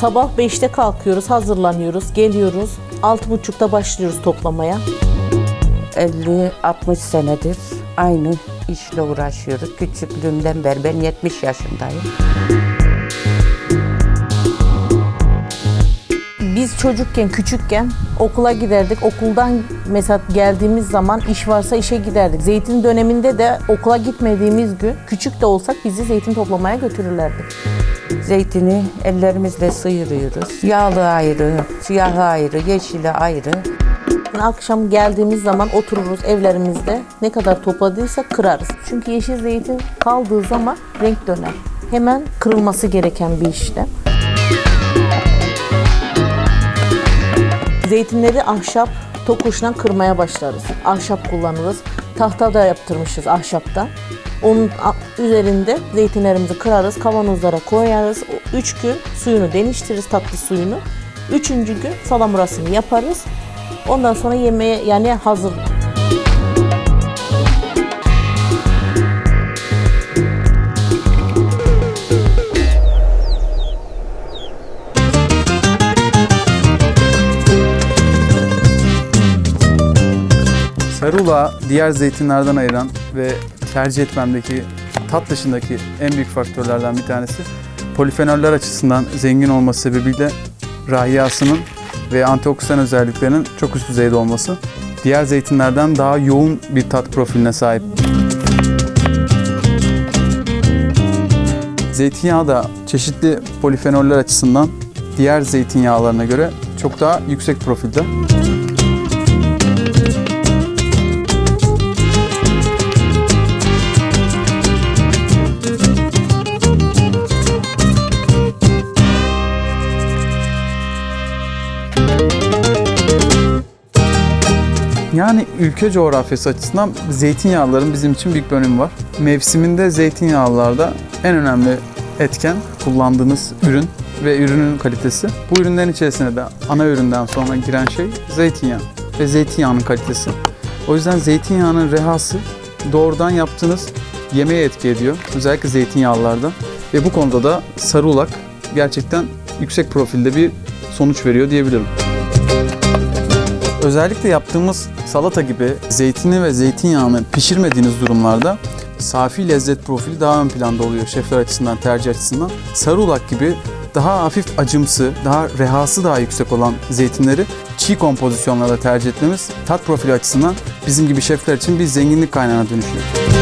Sabah 5'te kalkıyoruz, hazırlanıyoruz, geliyoruz. 6.30'da başlıyoruz toplamaya. 50-60 senedir aynı işle uğraşıyoruz. Küçüklüğümden beri ben 70 yaşındayım. Biz çocukken, küçükken okula giderdik. Okuldan mesela geldiğimiz zaman iş varsa işe giderdik. Zeytin döneminde de okula gitmediğimiz gün küçük de olsak bizi zeytin toplamaya götürürlerdi. Zeytini ellerimizle sıyırıyoruz. Yağlı ayrı, siyahı ayrı, yeşili ayrı. Akşam geldiğimiz zaman otururuz evlerimizde. Ne kadar topladıysak kırarız. Çünkü yeşil zeytin kaldığı zaman renk döner. Hemen kırılması gereken bir işlem. Zeytinleri ahşap tokuşla kırmaya başlarız. Ahşap kullanırız. Tahta da yaptırmışız ahşaptan. Onun üzerinde zeytinlerimizi kırarız, kavanozlara koyarız. Üç gün suyunu deniştiririz, tatlı suyunu. Üçüncü gün salamurasını yaparız. Ondan sonra yemeğe yani hazır. Sarula diğer zeytinlerden ayıran ve tercih etmemdeki tat dışındaki en büyük faktörlerden bir tanesi polifenoller açısından zengin olması sebebiyle rahiyasının ve antioksidan özelliklerinin çok üst düzeyde olması. Diğer zeytinlerden daha yoğun bir tat profiline sahip. Zeytinyağı da çeşitli polifenoller açısından diğer zeytinyağlarına göre çok daha yüksek profilde. Yani ülke coğrafyası açısından zeytinyağların bizim için büyük bir önemi var. Mevsiminde zeytinyağlılarda en önemli etken kullandığınız ürün ve ürünün kalitesi. Bu ürünlerin içerisine de ana üründen sonra giren şey zeytinyağı ve zeytinyağının kalitesi. O yüzden zeytinyağının rehası doğrudan yaptığınız yemeğe etki ediyor. Özellikle zeytinyağlılarda. Ve bu konuda da sarı gerçekten yüksek profilde bir sonuç veriyor diyebilirim. Özellikle yaptığımız salata gibi zeytini ve zeytinyağını pişirmediğiniz durumlarda safi lezzet profili daha ön planda oluyor şefler açısından, tercih açısından. Sarı ulak gibi daha hafif acımsı, daha rehası daha yüksek olan zeytinleri çiğ kompozisyonlarda tercih etmemiz tat profili açısından bizim gibi şefler için bir zenginlik kaynağına dönüşüyor.